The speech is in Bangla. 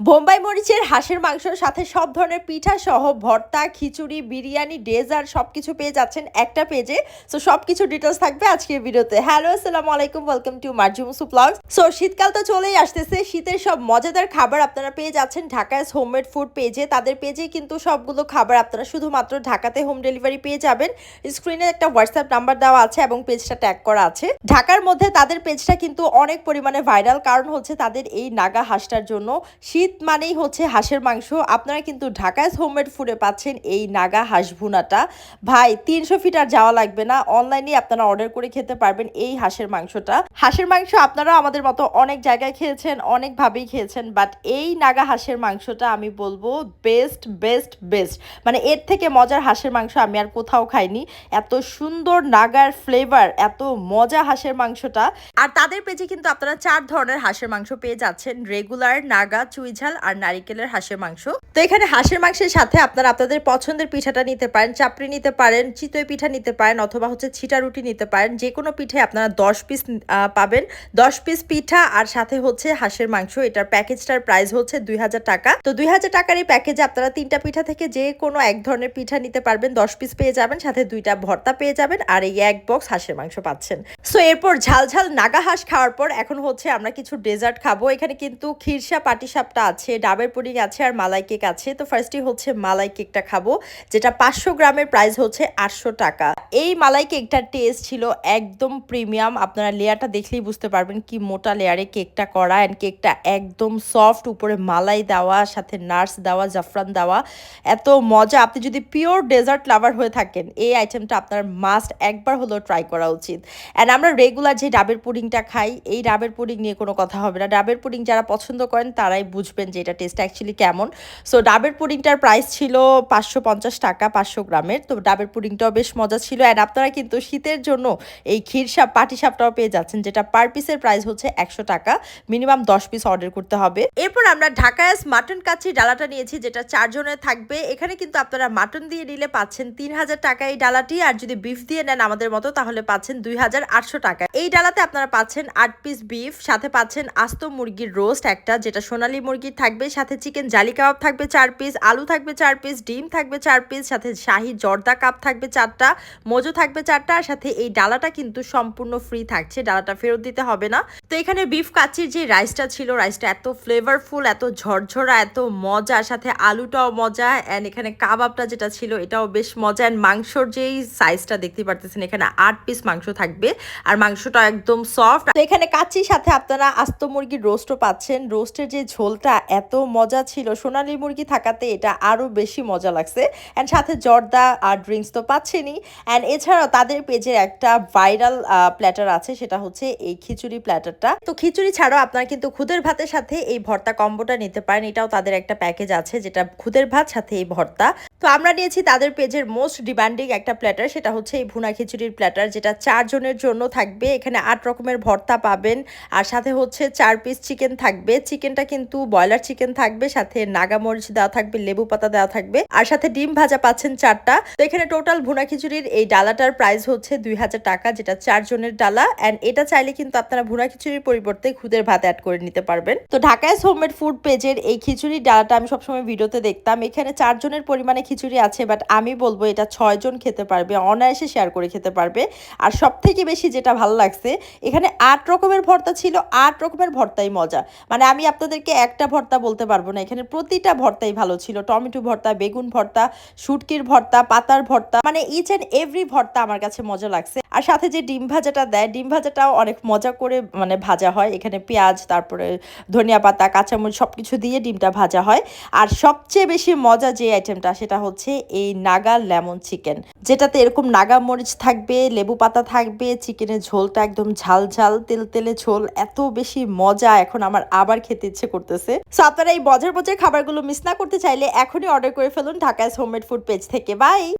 বোম্বাই মরিচের হাঁসের মাংসর সাথে সব ধরনের পিঠা সহ ভর্তা, খিচুড়ি, বিরিয়ানি, ডেজার্ট সবকিছু পেয়ে যাচ্ছেন একটা পেজে সো সবকিছু ডিটেলস থাকবে আজকের ভিডিওতে। হ্যালো আসসালামু আলাইকুম ওয়েলকাম টু মার্জুমসু ব্লগ সো শীতকাল তো চলেই আসতেছে, শীতের সব মজাদার খাবার আপনারা পেয়ে যাচ্ছেন ঢাকায় হোমমেড ফুড পেজে তাদের পেজে কিন্তু সবগুলো খাবার আপনারা শুধুমাত্র ঢাকাতে হোম ডেলিভারি পেয়ে যাবেন। স্ক্রিনে একটা হোয়াটসঅ্যাপ নাম্বার দেওয়া আছে এবং পেজটা ট্যাগ করা আছে। ঢাকার মধ্যে তাদের পেজটা কিন্তু অনেক পরিমাণে ভাইরাল কারণ হচ্ছে তাদের এই নাগা হাঁসটার জন্য শীত মানেই হচ্ছে হাঁসের মাংস। আপনারা কিন্তু ঢাকায় হোমমেড ফুডে পাচ্ছেন এই নাগা হাঁস ভুনাটা। ভাই, তিনশো ফিট আর যাওয়া লাগবে না। অনলাইনে আপনারা অর্ডার করে খেতে পারবেন এই হাঁসের মাংসটা। হাঁসের মাংস আপনারা আমাদের মতো অনেক জায়গায় খেয়েছেন, অনেকভাবেই খেয়েছেন বাট এই নাগা হাঁসের মাংসটা আমি বলব বেস্ট বেস্ট বেস্ট মানে এর থেকে মজার হাঁসের মাংস আমি আর কোথাও খাইনি। এত সুন্দর নাগার ফ্লেভার এত মজা হাঁসের মাংসটা। আর তাদের পেজে কিন্তু আপনারা চার ধরনের হাঁসের মাংস পেয়ে যাচ্ছেন। রেগুলার নাগা চুইঝাল আর নারিকেলের হাঁসের মাংস। তো এখানে হাঁসের মাংসের সাথে আপনারা আপনাদের পছন্দের পিঠাটা নিতে পারেন, চাপড়ি নিতে পারেন, চিতই পিঠা নিতে পারেন অথবা হচ্ছে ছিটা রুটি নিতে পারেন। যে কোনো পিঠে আপনারা দশ পিস পাবেন। দশ পিস পিঠা আর সাথে হচ্ছে হাঁসের মাংস। এটার প্যাকেজটার প্রাইস হচ্ছে দুই হাজার টাকা। তো দুই হাজার টাকার এই প্যাকেজে আপনারা তিনটা পিঠা থেকে যে কোনো এক ধরনের পিঠা নিতে পারবেন। দশ পিস পেয়ে যাবেন, সাথে দুইটা ভর্তা পেয়ে যাবেন আর এই এক বক্স হাঁসের মাংস পাচ্ছেন। সো এরপর ঝাল ঝাল নাগা হাঁস খাওয়ার পর এখন হচ্ছে আমরা কিছু ডেজার্ট খাব। এখানে কিন্তু খিরসা পাটিসাপটা আছে, ডাবের পুডিং আছে আর মালাই কেক আছে। তো ফার্স্টই হচ্ছে মালাই কেকটা খাব, যেটা পাঁচশো গ্রামের প্রাইস হচ্ছে আটশো টাকা। এই মালাই কেকটার টেস্ট ছিল একদম প্রিমিয়াম আপনারা লেয়ারটা দেখলেই বুঝতে পারবেন কি মোটা লেয়ারে কেকটা করা অ্যান্ড কেকটা একদম সফট উপরে মালাই দেওয়া, সাথে নার্স দেওয়া, জাফরান দেওয়া। এত মজা। আপনি যদি পিওর ডেজার্ট লাভার হয়ে থাকেন, এই আইটেমটা আপনার মাস্ট একবার হলেও ট্রাই করা উচিত। অ্যান্ড আমরা রেগুলার যে ডাবের পুডিংটা খাই, এই ডাবের পুডিং নিয়ে কোনো কথা হবে না। ডাবের পুডিং যারা পছন্দ করেন, তারাই বুঝবেন যে এটা টেস্ট অ্যাকচুয়ালি কেমন। সো ডাবের পুডিংটার প্রাইস ছিল পাঁচশো পঞ্চাশ টাকা, পাঁচশো গ্রামের। তো, ডাবের পুডিংটাও বেশ মজা ছিল। অ্যান্ড আপনারা কিন্তু শীতের জন্য এই ক্ষীরসাপ পাটিসাপটাও পেয়ে যাচ্ছেন, যেটা পার পিসের প্রাইস হচ্ছে একশো টাকা। মিনিমাম দশ পিস অর্ডার করতে হবে। এরপর আমরা ঢাকায় মাটন কাচ্চি, ডালাটা নিয়েছি, যেটা চারজনের থাকবে। এখানে কিন্তু আপনারা মাটন দিয়ে নিলে পাচ্ছেন তিন হাজার টাকা এই ডালাটি। আর যদি বিফ দিয়ে নেন আমাদের মতো, তাহলে পাচ্ছেন দুই হাজার আটশো টাকা। এই ডালাতে আপনারা পাচ্ছেন আট পিস বিফ সাথে পাচ্ছেন আস্ত মুরগির রোস্ট একটা, যেটা সোনালী মুরগির থাকবে, সাথে চিকেন জালি কাবাব থাকবে চার পিস আলু থাকবে চার পিস ডিম থাকবে চার পিস সাথে শাহি জর্দা কাপ থাকবে চারটা, মোজো থাকবে চারটা, আর সাথে এই ডালাটা কিন্তু সম্পূর্ণ ফ্রি থাকছে, ডালাটা ফেরত দিতে হবে না। তো এখানে বিফ কাচির যে রাইসটা ছিল রাইসটা এত ফ্লেভারফুল এত ঝরঝরা, এত মজা, সাথে আলুটাও মজা অ্যান্ড এখানে কাবাবটা যেটা ছিল, এটাও বেশ মজা অ্যান্ড মাংসর যেই সাইজটা দেখতে পারতেছেন, এখানে আট পিস মাংস থাকবে, আর মাংসটা একদম সফট তো এখানে কাচির সাথে আপনারা আস্ত মুরগির রোস্টও পাচ্ছেন রোস্টের যে ঝোলটা এত মজা ছিল। সোনালি মুরগি থাকাতে এটা আরও বেশি মজা লাগছে। অ্যান্ড সাথে জর্দা আর ড্রিঙ্কস তো পাচ্ছেনি অ্যান্ড এছাড়াও তাদের পেজের একটা ভাইরাল প্ল্যাটার আছে। সেটা হচ্ছে এই খিচুড়ি প্ল্যাটারটা তো খিচুড়ি ছাড়াও আপনারা কিন্তু খুদের ভাতের সাথে এই ভর্তা কম্বোটা নিতে পারেন। এটাও তাদের একটা প্যাকেজ আছে যেটা খুদের ভাত, সাথে এই ভর্তা। তো আমরা নিয়েছি তাদের পেজের মোস্ট ডিমান্ডিং একটা প্ল্যাটার সেটা হচ্ছে এই ভুনা খিচুড়ির প্ল্যাটার যেটা চারজনের জন্য থাকবে। এখানে আট রকমের ভর্তা পাবেন, আর সাথে হচ্ছে চার পিস চিকেন থাকবে। চিকেনটা কিন্তু ব্রয়লার চিকেন থাকবে, সাথে নাগামরিচ দেওয়া থাকবে, লেবু পাতা দেওয়া থাকবে, আর সাথে ডিম ভাজা পাচ্ছেন চারটা। তো এখানে টোটাল ভুনা খিচুড়ির এই ডালাটার প্রাইস হচ্ছে দুই হাজার টাকা, যেটা চারজনের ডালা অ্যান্ড এটা চাইলে কিন্তু আপনারা ভুনা খিচুড়ির পরিবর্তে খুদের ভাত অ্যাড করে নিতে পারবেন। তো ঢাকায় হোমমেড ফুড পেজের এই খিচুড়ির ডালাটা আমি সবসময় ভিডিওতে দেখতাম। এখানে চারজনের পরিমাণে খিচুড়ি আছে বাট আমি বলব এটা ছয়জন খেতে পারবে, অনায়াসে শেয়ার করে খেতে পারবে। আর সব থেকে বেশি যেটা ভালো লাগছে, এখানে আট রকমের ভর্তা ছিল, আট রকমের ভর্তাই মজা। মানে আমি আপনাদেরকে একটা ভর্তা বলতে পারব না, এখানে প্রতিটা ভর্তাই ভালো ছিল। টমেটো ভর্তা, বেগুন ভর্তা, শুটকির ভর্তা, পাতার ভর্তা মানে ইচ অ্যান্ড এভরি ভর্তা আমার কাছে মজা লাগছে। আর সাথে যে ডিম ভাজাটা দেয়, ডিম ভাজাটাও অনেক মজা করে মানে ভাজা হয়। এখানে পেঁয়াজ, তারপরে ধনিয়া পাতা, কাঁচামরিচ সব কিছু দিয়ে ডিমটা ভাজা হয়। আর সবচেয়ে বেশি মজা যে আইটেমটা সেটা হচ্ছে এই নাগা লেমন চিকেন, যেটাতে এরকম নাগা মরিচ থাকবে, লেবু পাতা থাকবে, চিকেনের ঝোলটা একদম ঝাল ঝাল, তেল তেলে ঝোল, এত বেশি মজা এখন আমার আবার খেতে ইচ্ছে করতেছে। সো আপনারা এই বজার বজার খাবারগুলো মিস না করতে চাইলে এখনই অর্ডার করে ফেলুন ঢাকায় হোমমেড ফুড পেজ থেকে। বাই